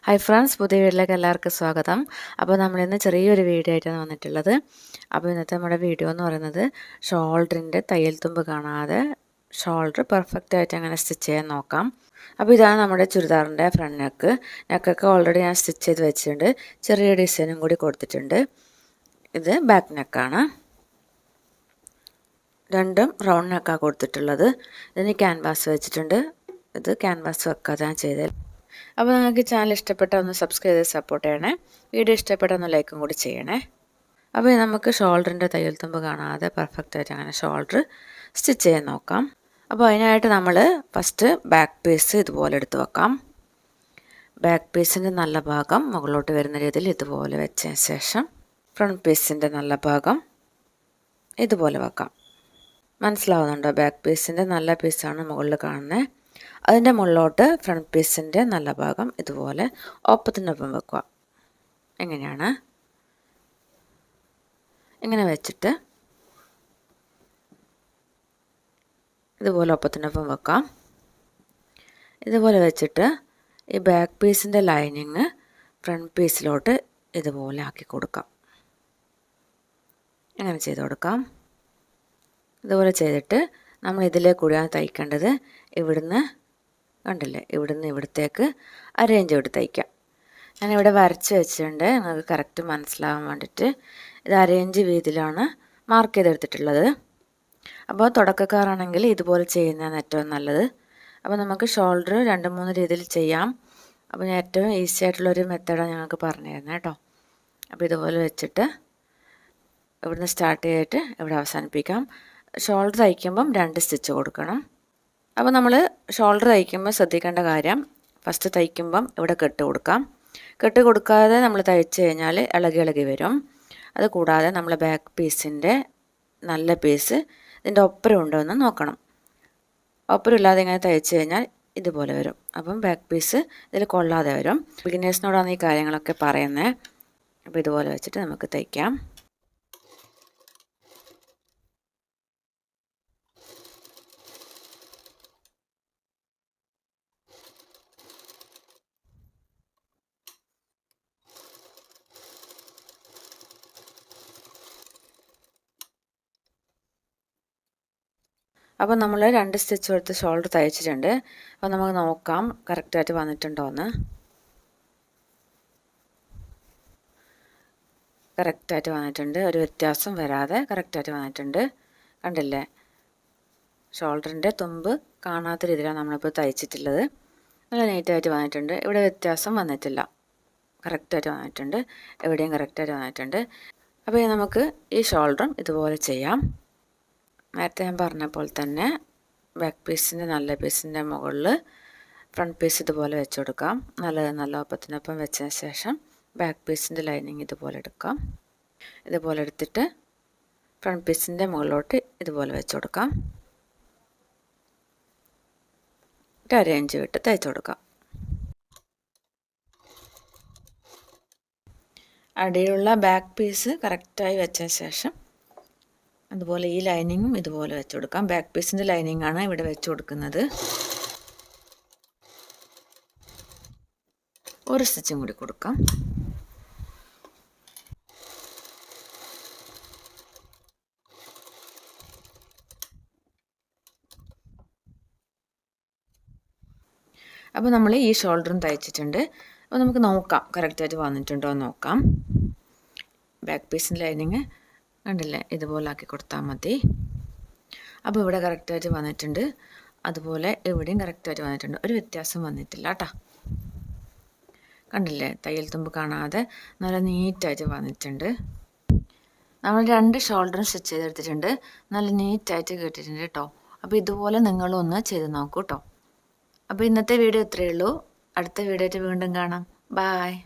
Hi friends പുതിയ വീട്ടിലേക്ക് എല്ലാവർക്കും സ്വാഗതം. അപ്പോൾ നമ്മളിന്ന് ചെറിയൊരു വീഡിയോ ആയിട്ടാണ് വന്നിട്ടുള്ളത്. അപ്പോൾ ഇന്നത്തെ നമ്മുടെ വീഡിയോ എന്ന് പറയുന്നത് ഷോൾഡറിന്റെ തയ്യൽ തുമ്പ് കാണാതെ ഷോൾഡർ പെർഫെക്റ്റ് ആയിട്ട് അങ്ങനെ സ്റ്റിച്ച് ചെയ്യാൻ നോക്കാം. അപ്പോൾ ഇതാണ് നമ്മുടെ ചുരിദാറിന്റെ ഫ്രണ്ട് നെക്ക് നെക്കൊക്കെ ഓൾറെഡി ഞാൻ സ്റ്റിച്ച് ചെയ്ത് വെച്ചിട്ടുണ്ട്. ചെറിയ ഡിസൈനും കൂടി കൊടുത്തിട്ടുണ്ട്. ഇത് ബാക്ക് നെക്കാണ് രണ്ടും റൗണ്ട് നെക്കാണ് കൊടുത്തിട്ടുള്ളത്. ഇതിന് ക്യാൻവാസ് വെച്ചിട്ടുണ്ട്. ഇത് ക്യാൻവാസ് വെക്കാതെ ഞാൻ ചെയ്തത് അപ്പോൾ നിങ്ങൾക്ക് ചാനൽ ഇഷ്ടപ്പെട്ടാൽ ഒന്ന് സബ്സ്ക്രൈബ് ചെയ്ത് സപ്പോർട്ട് ചെയ്യണേ. വീഡിയോ ഇഷ്ടപ്പെട്ട ഒന്ന് ലൈക്കും കൂടി ചെയ്യണേ. അപ്പോൾ നമുക്ക് ഷോൾഡറിന്റെ തയ്യൽ തുമ്പ് കാണാതെ പെർഫെക്റ്റായിട്ട് അങ്ങനെ ഷോൾഡർ സ്റ്റിച്ച് ചെയ്യാൻ നോക്കാം. അപ്പോൾ അതിനായിട്ട് നമ്മൾ ഫസ്റ്റ് ബാക്ക് പീസ് ഇതുപോലെ എടുത്ത് വെക്കാം. ബാക്ക് പീസിന്റെ നല്ല ഭാഗം മുകളിലോട്ട് വരുന്ന രീതിയിൽ ഇതുപോലെ വെച്ചതിന് ശേഷം ഫ്രണ്ട് പീസിന്റെ നല്ല ഭാഗം ഇതുപോലെ വെക്കാം. മനസ്സിലാവുന്നുണ്ടോ? ബാക്ക് പീസിന്റെ നല്ല പീസാണ് മുകളിൽ കാണുന്നത് അതിന്റെ മുകളിലോട്ട് ഫ്രണ്ട് പീസിന്റെ നല്ല ഭാഗം ഇതുപോലെ ഒപ്പത്തിനൊപ്പം വെക്കുക. എങ്ങനെയാണ്? ഇങ്ങനെ വെച്ചിട്ട് ഇതുപോലെ ഒപ്പത്തിനൊപ്പം വെക്കാം ഇതുപോലെ വെച്ചിട്ട് ഈ ബാക്ക് പീസിന്റെ ലൈനിങ് ഫ്രണ്ട് പീസിലോട്ട് ഇതുപോലെ ആക്കി കൊടുക്കാം. അങ്ങനെ ചെയ്ത് കൊടുക്കാം. ഇതുപോലെ ചെയ്തിട്ട് നമ്മൾ ഇതിലേ കൂടിയാണ് തയ്ക്കേണ്ടത്. ഇവിടുന്ന് കണ്ടില്ലേ? ഇവിടുന്ന് ഇവിടത്തേക്ക് അരേഞ്ച് ചെയ്ത് തയ്ക്കാം ഞാനിവിടെ വരച്ച് വെച്ചിട്ടുണ്ട്. നിങ്ങൾക്ക് കറക്റ്റ് മനസ്സിലാവാൻ വേണ്ടിയിട്ട് ഇത് അരേഞ്ച് വീതിയിലാണ് മാർക്ക് ചെയ്തെടുത്തിട്ടുള്ളത്. അപ്പോൾ തുടക്കക്കാരാണെങ്കിൽ ഇതുപോലെ ചെയ്യുന്നതാണ് ഏറ്റവും നല്ലത്. അപ്പോൾ നമുക്ക് ഷോൾഡർ രണ്ട് മൂന്ന് രീതിയിൽ ചെയ്യാം. അപ്പോൾ ഞാൻ ഏറ്റവും ഈസി ആയിട്ടുള്ളൊരു മെത്തേഡാണ് ഞങ്ങൾക്ക് പറഞ്ഞു തരുന്നത് കേട്ടോ. അപ്പോൾ ഇതുപോലെ വെച്ചിട്ട് ഇവിടുന്ന് സ്റ്റാർട്ട് ചെയ്തിട്ട് ഇവിടെ അവസാനിപ്പിക്കാം. ഷോൾഡർ തയ്ക്കുമ്പം രണ്ട് സ്റ്റിച്ച് കൊടുക്കണം. അപ്പോൾ നമ്മൾ ഷോൾഡർ തയ്ക്കുമ്പോൾ ശ്രദ്ധിക്കേണ്ട കാര്യം ഫസ്റ്റ് തയ്ക്കുമ്പം ഇവിടെ കെട്ട് കൊടുക്കാം. കെട്ട് കൊടുക്കാതെ നമ്മൾ തയ്ച്ച് കഴിഞ്ഞാൽ ഇളകി ഇളകി വരും. അത് കൂടാതെ നമ്മൾ ബാക്ക് പീസിന്റെ നല്ല പീസ് ഇതിന്റെ ഒപ്പരം ഉണ്ടോ എന്ന് നോക്കണം. ഒപ്പരം ഇല്ലാതെ ഇങ്ങനെ തയ്ച്ച് കഴിഞ്ഞാൽ ഇതുപോലെ വരും. അപ്പം ബാക്ക് പീസ് ഇതിൽ കൊള്ളാതെ വരും. ബിഗിനേഴ്സിനോടാണ് ഈ കാര്യങ്ങളൊക്കെ പറയുന്നത് അപ്പോൾ ഇതുപോലെ വെച്ചിട്ട് നമുക്ക് തയ്ക്കാം. അപ്പോൾ നമ്മൾ രണ്ട് സ്റ്റിച്ച് കൊടുത്ത് ഷോൾഡർ തയ്ച്ചിട്ടുണ്ട്. അപ്പോൾ നമുക്ക് നോക്കാം കറക്റ്റായിട്ട് വന്നിട്ടുണ്ടോ എന്ന്. കറക്റ്റായിട്ട് വന്നിട്ടുണ്ട്. ഒരു വ്യത്യാസം വരാതെ കറക്റ്റായിട്ട് വന്നിട്ടുണ്ട്. കണ്ടില്ലേ? ഷോൾഡറിന്റെ തുമ്പ് കാണാത്ത രീതിയിലാണ് നമ്മളിപ്പോൾ തയ്ച്ചിട്ടുള്ളത്. നല്ല നീറ്റായിട്ട് വന്നിട്ടുണ്ട്. ഇവിടെ വ്യത്യാസം വന്നിട്ടില്ല. കറക്റ്റായിട്ട് വന്നിട്ടുണ്ട്. എവിടെയും കറക്റ്റായിട്ട് വന്നിട്ടുണ്ട്. അപ്പോൾ നമുക്ക് ഈ ഷോൾഡറും ഇതുപോലെ ചെയ്യാം. നേരത്തെ ഞാൻ പറഞ്ഞ പോലെ തന്നെ ബാക്ക് പീസിന്റെ നല്ല പീസിന്റെ മുകളിൽ ഫ്രണ്ട് പീസ് ഇതുപോലെ വെച്ച് കൊടുക്കാം. നല്ല നല്ല ഒപ്പത്തിനൊപ്പം വെച്ചതിന് ശേഷം ബാക്ക് പീസിന്റെ ലൈനിങ് ഇതുപോലെ എടുക്കാം. ഇതുപോലെ എടുത്തിട്ട് ഫ്രണ്ട് പീസിന്റെ മുകളിലോട്ട് ഇതുപോലെ വെച്ച് കൊടുക്കാം. ഒരു വിട്ട് തയ്ച്ചു കൊടുക്കാം. അടിയിലുള്ള ബാക്ക് പീസ് കറക്റ്റായി വെച്ചതിന് ശേഷം അതുപോലെ ഈ ലൈനിങ്ങും ഇതുപോലെ വെച്ച് കൊടുക്കാം. ബാക്ക് പീസിന്റെ ലൈനിങ് ആണ് ഇവിടെ വെച്ച് കൊടുക്കുന്നത്. ഒരു സ്റ്റിച്ചും കൂടി കൊടുക്കാം. അപ്പോൾ നമ്മൾ ഈ ഷോൾഡറും തയ്ച്ചിട്ടുണ്ട്. അപ്പോൾ നമുക്ക് നോക്കാം. കറക്റ്റായിട്ട് വന്നിട്ടുണ്ടോ എന്ന് നോക്കാം. ബാക്ക് പീസിന്റെ ലൈനിങ്. കണ്ടില്ലേ? ഇതുപോലെ ആക്കി കൊടുത്താൽ മതി. അപ്പോൾ ഇവിടെ കറക്റ്റായിട്ട് വന്നിട്ടുണ്ട്. അതുപോലെ ഇവിടെയും കറക്റ്റായിട്ട് വന്നിട്ടുണ്ട്. ഒരു വ്യത്യാസം വന്നിട്ടില്ല കേട്ടോ കണ്ടില്ലേ? തയ്യൽ തുമ്പ് കാണാതെ നല്ല നീറ്റായിട്ട് വന്നിട്ടുണ്ട്. നമ്മൾ രണ്ട് ഷോൾഡറും സ്റ്റിച്ച് ചെയ്തെടുത്തിട്ടുണ്ട്. നല്ല നീറ്റായിട്ട് കേട്ടിട്ടുണ്ട് കേട്ടോ അപ്പോൾ ഇതുപോലെ നിങ്ങളും ഒന്ന് ചെയ്ത് നോക്കൂ കേട്ടോ അപ്പോൾ ഇന്നത്തെ വീഡിയോ ഇത്രയേ ഉള്ളൂ. അടുത്ത വീഡിയോ ആയിട്ട് വീണ്ടും കാണാം. ബായ്